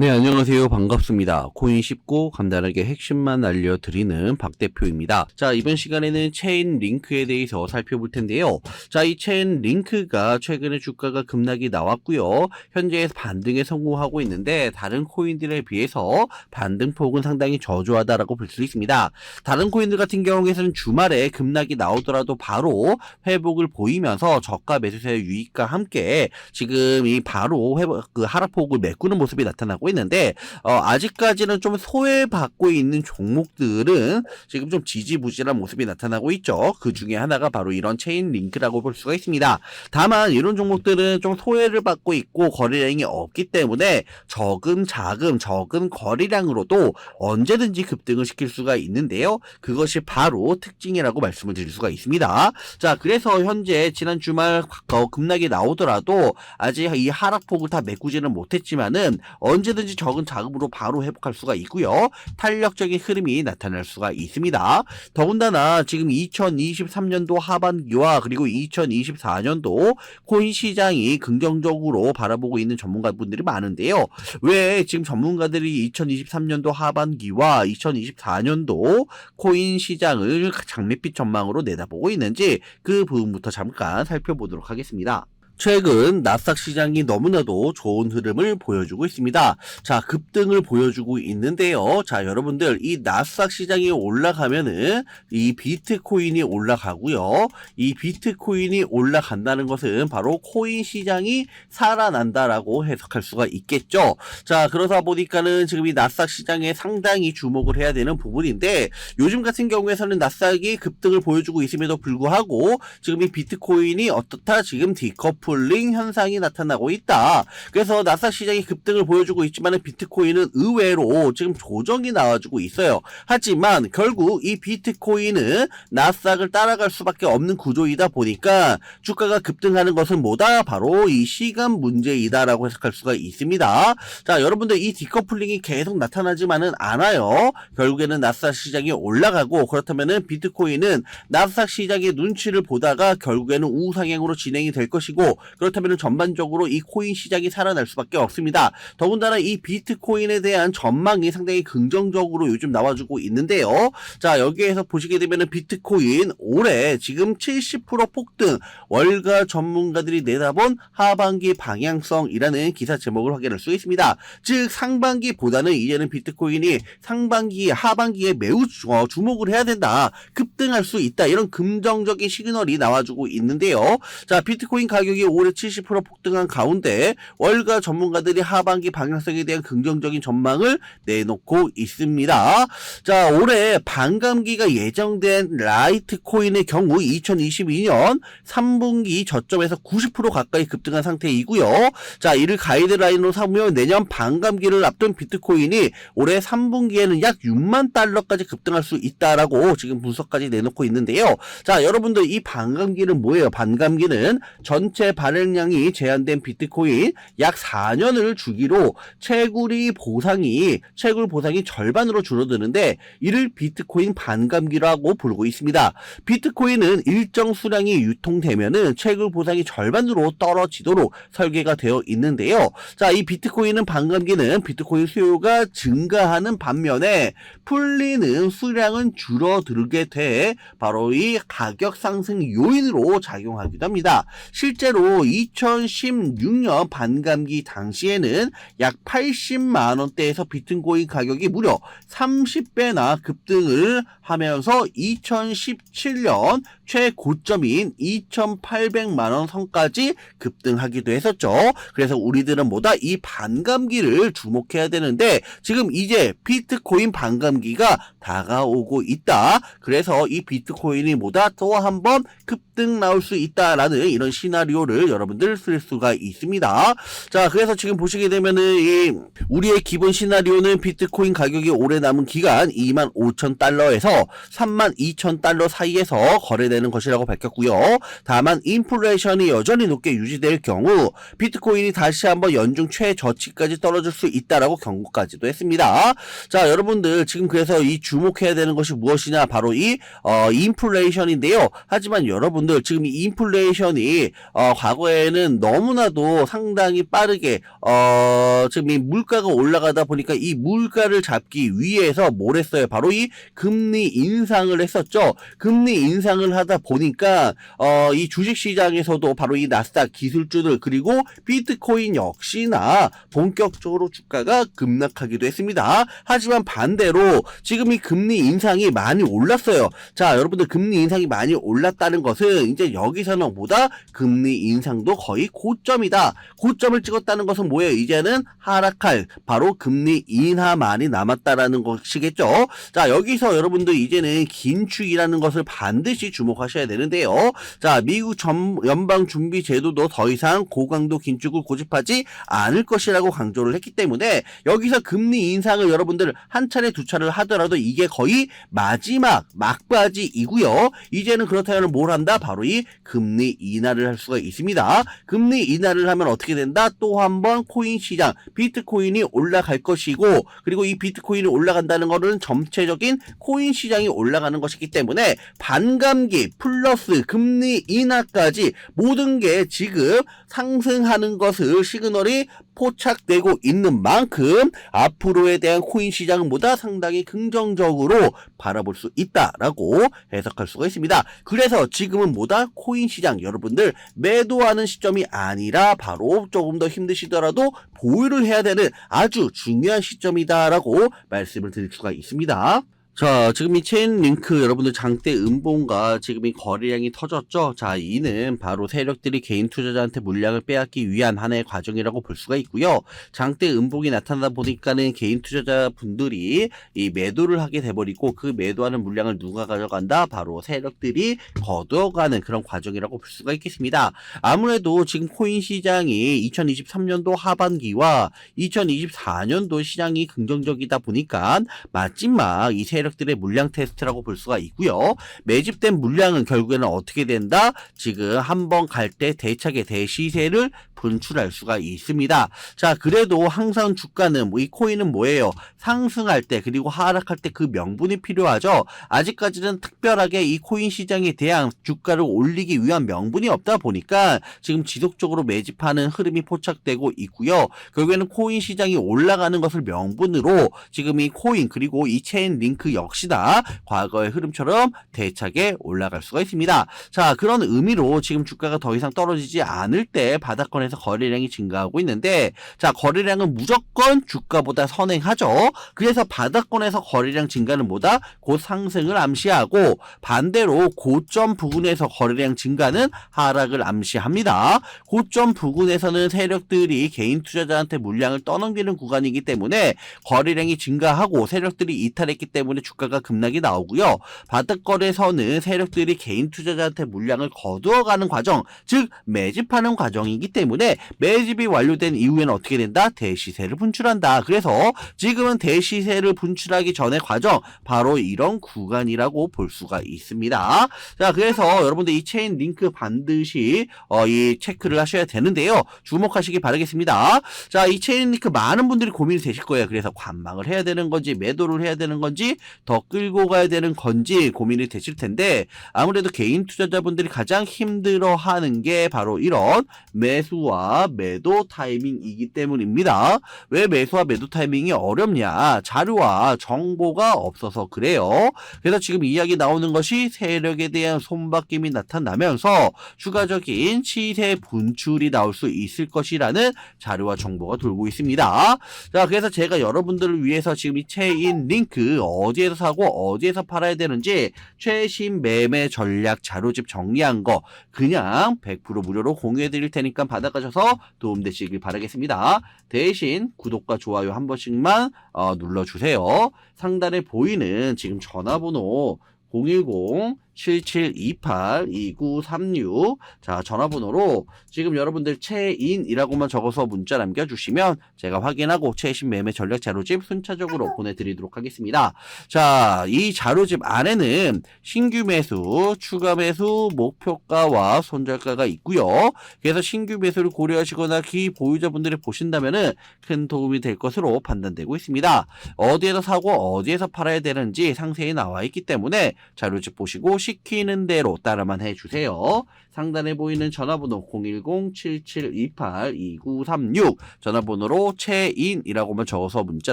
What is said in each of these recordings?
네, 안녕하세요. 반갑습니다. 코인 쉽고 간단하게 핵심만 알려드리는 박 대표입니다. 자, 이번 시간에는 체인 링크에 대해서 살펴볼 텐데요. 자, 이 체인 링크가 최근에 주가가 급락이 나왔고요. 현재 반등에 성공하고 있는데 다른 코인들에 비해서 반등폭은 상당히 저조하다라고 볼 수 있습니다. 다른 코인들 같은 경우에는 주말에 급락이 나오더라도 바로 회복을 보이면서 저가 매수세의 유익과 함께 지금 이 바로 회복, 그 하락폭을 메꾸는 모습이 나타나고 있는데 어, 아직까지는 좀 소외받고 있는 종목들은 지금 좀 지지부진한 모습이 나타나고 있죠. 그 중에 하나가 바로 이런 체인 링크라고 볼 수가 있습니다. 다만 이런 종목들은 좀 소외를 받고 있고 거래량이 없기 때문에 적은 자금, 적은 거래량으로도 언제든지 급등을 시킬 수가 있는데요. 그것이 바로 특징이라고 말씀을 드릴 수가 있습니다. 자, 그래서 현재 지난 주말 어, 급락이 나오더라도 아직 이 하락폭을 다 메꾸지는 못했지만은 언제든 지 적은 자금으로 바로 회복할 수가 있고요. 탄력적인 흐름이 나타날 수가 있습니다. 더군다나 지금 2023년도 하반기와 그리고 2024년도 코인 시장이 긍정적으로 바라보고 있는 전문가분들이 많은데요. 왜 지금 전문가들이 2023년도 하반기와 2024년도 코인 시장을 장밋빛 전망으로 내다보고 있는지 그 부분부터 잠깐 살펴보도록 하겠습니다. 최근 나스닥 시장이 너무나도 좋은 흐름을 보여주고 있습니다. 자, 급등을 보여주고 있는데요. 자, 여러분들 이 나스닥 시장이 올라가면은 이 비트코인이 올라가고요. 이 비트코인이 올라간다는 것은 바로 코인 시장이 살아난다라고 해석할 수가 있겠죠. 자, 그러다 보니까는 지금 이 나스닥 시장에 상당히 주목을 해야 되는 부분인데 요즘 같은 경우에서는 나스닥이 급등을 보여주고 있음에도 불구하고 지금 이 비트코인이 어떻다 지금 디커 플 폴링 현상이 나타나고 있다. 그래서 나스닥 시장이 급등을 보여주고 있지만 비트코인은 의외로 지금 조정이 나와주고 있어요. 하지만 결국 이 비트코인은 나스닥을 따라갈 수밖에 없는 구조이다 보니까 주가가 급등하는 것은 뭐다? 바로 이 시간 문제이다라고 해석할 수가 있습니다. 자, 여러분들 이 디커플링이 계속 나타나지만은 않아요. 결국에는 나스닥 시장이 올라가고 그렇다면은 비트코인은 나스닥 시장의 눈치를 보다가 결국에는 우상향으로 진행이 될 것이고 그렇다면 전반적으로 이 코인 시장이 살아날 수밖에 없습니다. 더군다나 이 비트코인에 대한 전망이 상당히 긍정적으로 요즘 나와주고 있는데요. 자 여기에서 보시게 되면 비트코인 올해 지금 70% 폭등 월가 전문가들이 내다본 하반기 방향성이라는 기사 제목을 확인할 수 있습니다. 즉 상반기보다는 이제는 비트코인이 상반기 하반기에 매우 어, 주목을 해야 된다. 급등할 수 있다. 이런 긍정적인 시그널이 나와주고 있는데요. 자 비트코인 가격이 올해 70% 폭등한 가운데 월가 전문가들이 하반기 방향성에 대한 긍정적인 전망을 내놓고 있습니다. 자, 올해 반감기가 예정된 라이트코인의 경우 2022년 3분기 저점에서 90% 가까이 급등한 상태이고요. 자, 이를 가이드라인으로 삼으면 내년 반감기를 앞둔 비트코인이 올해 3분기에는 약 6만 달러까지 급등할 수 있다라고 지금 분석까지 내놓고 있는데요. 자, 여러분들 이 반감기는 뭐예요? 반감기는 전체 발행량이 제한된 비트코인 약 4년을 주기로 채굴이 보상이 채굴 보상이 절반으로 줄어드는데 이를 비트코인 반감기라고 부르고 있습니다. 비트코인은 일정 수량이 유통되면은 채굴 보상이 절반으로 떨어지도록 설계가 되어 있는데요. 자, 이 비트코인은 반감기는 비트코인 수요가 증가하는 반면에 풀리는 수량은 줄어들게 돼 바로 이 가격 상승 요인으로 작용하기도 합니다. 실제로 2016년 반감기 당시에는 약 80만 원대에서 비트코인 가격이 무려 30배나 급등을 하면서 2017년 최고점인 2,800만 원 선까지 급등하기도 했었죠. 그래서 우리들은 뭐다 이 반감기를 주목해야 되는데 지금 이제 비트코인 반감기가 다가오고 있다. 그래서 이 비트코인이 뭐다 또 한 번 급등 나올 수 있다라는 이런 시나리오 를 여러분들 쓸 수가 있습니다. 자, 그래서 지금 보시게 되면은 이 우리의 기본 시나리오는 비트코인 가격이 오래 남은 기간 2만 5천 달러에서 3만 2천 달러 사이에서 거래되는 것이라고 밝혔고요. 다만 인플레이션이 여전히 높게 유지될 경우 비트코인이 다시 한번 연중 최저치까지 떨어질 수 있다라고 경고까지도 했습니다. 자, 여러분들 지금 그래서 이 주목해야 되는 것이 무엇이냐 바로 이 어, 인플레이션인데요. 하지만 여러분들 지금 이 인플레이션이 어, 과거에는 너무나도 상당히 빠르게 어, 지금 이 물가가 올라가다 보니까 이 물가를 잡기 위해서 뭘 했어요? 바로 이 금리 인상을 했었죠. 금리 인상을 하다 보니까 어, 이 주식 시장에서도 바로 이 나스닥 기술주들 그리고 비트코인 역시나 본격적으로 주가가 급락하기도 했습니다. 하지만 반대로 지금 이 금리 인상이 많이 올랐어요. 자, 여러분들 금리 인상이 많이 올랐다는 것은 이제 여기서는 보다 금리 인상도 거의 고점이다. 고점을 찍었다는 것은 뭐예요? 이제는 하락할 바로 금리 인하만이 남았다라는 것이겠죠. 자, 여기서 여러분들 이제는 긴축이라는 것을 반드시 주목하셔야 되는데요. 자, 미국 전, 연방준비제도도 더 이상 고강도 긴축을 고집하지 않을 것이라고 강조를 했기 때문에 여기서 금리 인상을 여러분들 한 차례 두 차례를 하더라도 이게 거의 마지막 막바지이고요. 이제는 그렇다면 뭘 한다? 바로 이 금리 인하를 할 수가 있습니다. 금리 인하를 하면 어떻게 된다? 또 한 번 코인 시장 비트코인이 올라갈 것이고 그리고 이 비트코인이 올라간다는 것은 전체적인 코인 시장이 올라가는 것이기 때문에 반감기 플러스 금리 인하까지 모든 게 지금 상승하는 것을 시그널이 포착되고 있는 만큼 앞으로에 대한 코인 시장은 보다 상당히 긍정적으로 바라볼 수 있다라고 해석할 수가 있습니다. 그래서 지금은 뭐다 코인 시장 여러분들 매도하는 시점이 아니라 바로 조금 더 힘드시더라도 보유를 해야 되는 아주 중요한 시점이다라고 말씀을 드릴 수가 있습니다. 자, 지금 이 체인 링크 여러분들 장대 음봉과 지금 이 거래량이 터졌죠? 자, 이는 바로 세력들이 개인 투자자한테 물량을 빼앗기 위한 하나의 과정이라고 볼 수가 있고요. 장대 음봉이 나타나다 보니까는 개인 투자자 분들이 이 매도를 하게 돼버리고 그 매도하는 물량을 누가 가져간다? 바로 세력들이 거두어가는 그런 과정이라고 볼 수가 있겠습니다. 아무래도 지금 코인 시장이 2023년도 하반기와 2024년도 시장이 긍정적이다 보니까 마지막 이 세력 들의 물량 테스트라고 볼 수가 있고요. 매집된 물량은 결국에는 어떻게 된다? 지금 한 번 갈 때 대차게 대시세를 분출할 수가 있습니다. 자, 그래도 항상 주가는 뭐 이 코인은 뭐예요? 상승할 때 그리고 하락할 때 그 명분이 필요하죠. 아직까지는 특별하게 이 코인 시장에 대한 주가를 올리기 위한 명분이 없다 보니까 지금 지속적으로 매집하는 흐름이 포착되고 있고요. 결국에는 코인 시장이 올라가는 것을 명분으로 지금 이 코인 그리고 이 체인 링크 역시나 과거의 흐름처럼 대차게 올라갈 수가 있습니다. 자, 그런 의미로 지금 주가가 더 이상 떨어지지 않을 때 바닥권에 에서 거래량이 증가하고 있는데 자 거래량은 무조건 주가보다 선행하죠. 그래서 바닥권에서 거래량 증가는 뭐다? 곧 상승을 암시하고 반대로 고점 부근에서 거래량 증가는 하락을 암시합니다. 고점 부근에서는 세력들이 개인 투자자한테 물량을 떠넘기는 구간이기 때문에 거래량이 증가하고 세력들이 이탈했기 때문에 주가가 급락이 나오고요. 바닥권에서는 세력들이 개인 투자자한테 물량을 거두어가는 과정, 즉 매집하는 과정이기 때문에 매집이 완료된 이후에는 어떻게 된다? 대시세를 분출한다. 그래서 지금은 대시세를 분출하기 전의 과정 바로 이런 구간이라고 볼 수가 있습니다. 자, 그래서 여러분들 이 체인 링크 반드시 어, 이 체크를 하셔야 되는데요. 주목하시기 바라겠습니다. 자, 이 체인 링크 많은 분들이 고민이 되실 거예요. 그래서 관망을 해야 되는 건지 매도를 해야 되는 건지 더 끌고 가야 되는 건지 고민이 되실 텐데 아무래도 개인 투자자분들이 가장 힘들어하는 게 바로 이런 매수와 매도 타이밍이기 때문입니다. 왜 매수와 매도 타이밍이 어렵냐? 자료와 정보가 없어서 그래요. 그래서 지금 이야기 나오는 것이 세력에 대한 손바뀜이 나타나면서 추가적인 시세 분출이 나올 수 있을 것이라는 자료와 정보가 돌고 있습니다. 자, 그래서 제가 여러분들을 위해서 지금 이 체인 링크 어디 에서 사고 어디에서 팔아야 되는지 최신 매매 전략 자료집 정리한 거 그냥 100% 무료로 공유해 드릴 테니까 받아가셔서 도움 되시길 바라겠습니다. 대신 구독과 좋아요 한 번씩만 어, 눌러주세요. 상단에 보이는 지금 전화번호 010 7728-2936. 자, 전화번호로 지금 여러분들 체인이라고만 적어서 문자 남겨주시면 제가 확인하고 최신 매매 전략 자료집 순차적으로 보내드리도록 하겠습니다. 자, 이 자료집 안에는 신규 매수, 추가 매수, 목표가와 손절가가 있고요. 그래서 신규 매수를 고려하시거나 기 보유자분들이 보신다면은 큰 도움이 될 것으로 판단되고 있습니다. 어디에서 사고 어디에서 팔아야 되는지 상세히 나와 있기 때문에 자료집 보시고 시키는 대로 따라만 해주세요. 상단에 보이는 전화번호 010-7728-2936 전화번호로 채인이라고만 적어서 문자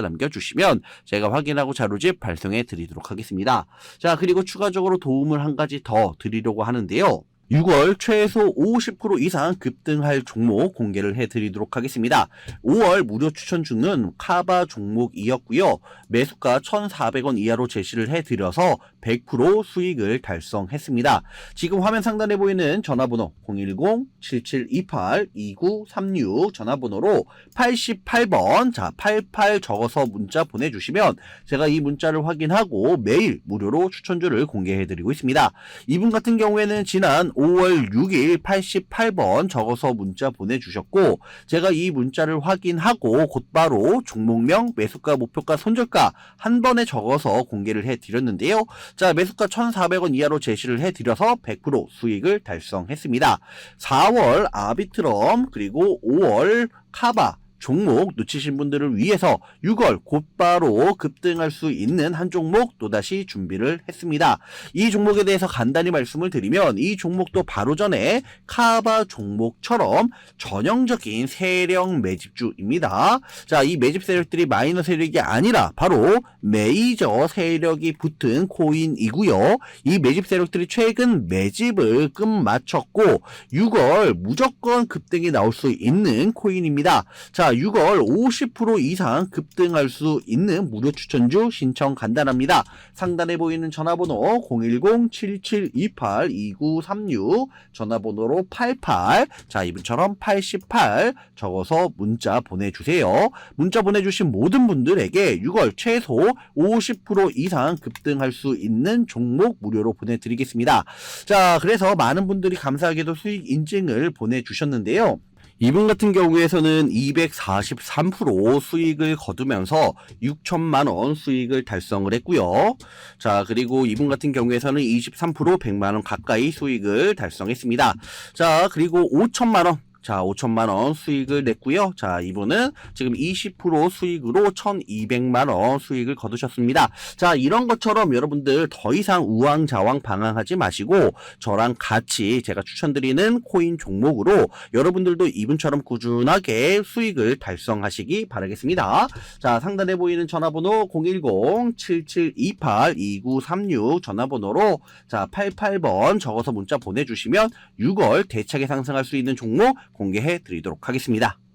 남겨주시면 제가 확인하고 자료집 발송해 드리도록 하겠습니다. 자, 그리고 추가적으로 도움을 한 가지 더 드리려고 하는데요. 6월 최소 50% 이상 급등할 종목 공개를 해드리도록 하겠습니다. 5월 무료 추천 중은 카바 종목이었고요. 매수가 1,400원 이하로 제시를 해드려서 100% 수익을 달성했습니다. 지금 화면 상단에 보이는 전화번호 010-7728-2936 전화번호로 88번 자 88 적어서 문자 보내주시면 제가 이 문자를 확인하고 매일 무료로 추천주를 공개해드리고 있습니다. 이분 같은 경우에는 지난 5월 6일 88번 적어서 문자 보내주셨고 제가 이 문자를 확인하고 곧바로 종목명, 매수가, 목표가, 손절가 한 번에 적어서 공개를 해드렸는데요. 자 매수가 1,400원 이하로 제시를 해드려서 100% 수익을 달성했습니다. 4월 아비트럼 그리고 5월 카바 종목 놓치신 분들을 위해서 6월 곧바로 급등할 수 있는 한 종목 또다시 준비를 했습니다. 이 종목에 대해서 간단히 말씀을 드리면 이 종목도 바로 전에 카바 종목처럼 전형적인 세력 매집주입니다. 자, 이 매집 세력들이 마이너 세력이 아니라 바로 메이저 세력이 붙은 코인이고요. 이 매집 세력들이 최근 매집을 끝마쳤고 6월 무조건 급등이 나올 수 있는 코인입니다. 자, 6월 50% 이상 급등할 수 있는 무료 추천주 신청 간단합니다. 상단에 보이는 전화번호 010-7728-2936 전화번호로 88 자, 이분처럼 88 적어서 문자 보내주세요. 문자 보내주신 모든 분들에게 6월 최소 50% 이상 급등할 수 있는 종목 무료로 보내드리겠습니다. 자, 그래서 많은 분들이 감사하게도 수익 인증을 보내주셨는데요. 이분 같은 경우에서는 243% 수익을 거두면서 6천만 원 수익을 달성을 했고요. 자, 그리고 이분 같은 경우에서는 23% 100만 원 가까이 수익을 달성했습니다. 자, 그리고 5천만 원 자, 5천만 원 수익을 냈고요. 자, 이분은 지금 20% 수익으로 1,200만 원 수익을 거두셨습니다. 자, 이런 것처럼 여러분들 더 이상 우왕좌왕 방황하지 마시고 저랑 같이 제가 추천드리는 코인 종목으로 여러분들도 이분처럼 꾸준하게 수익을 달성하시기 바라겠습니다. 자, 상단에 보이는 전화번호 010-7728-2936 전화번호로 자, 88번 적어서 문자 보내주시면 6월 대차게 상승할 수 있는 종목 공개해 드리도록 하겠습니다.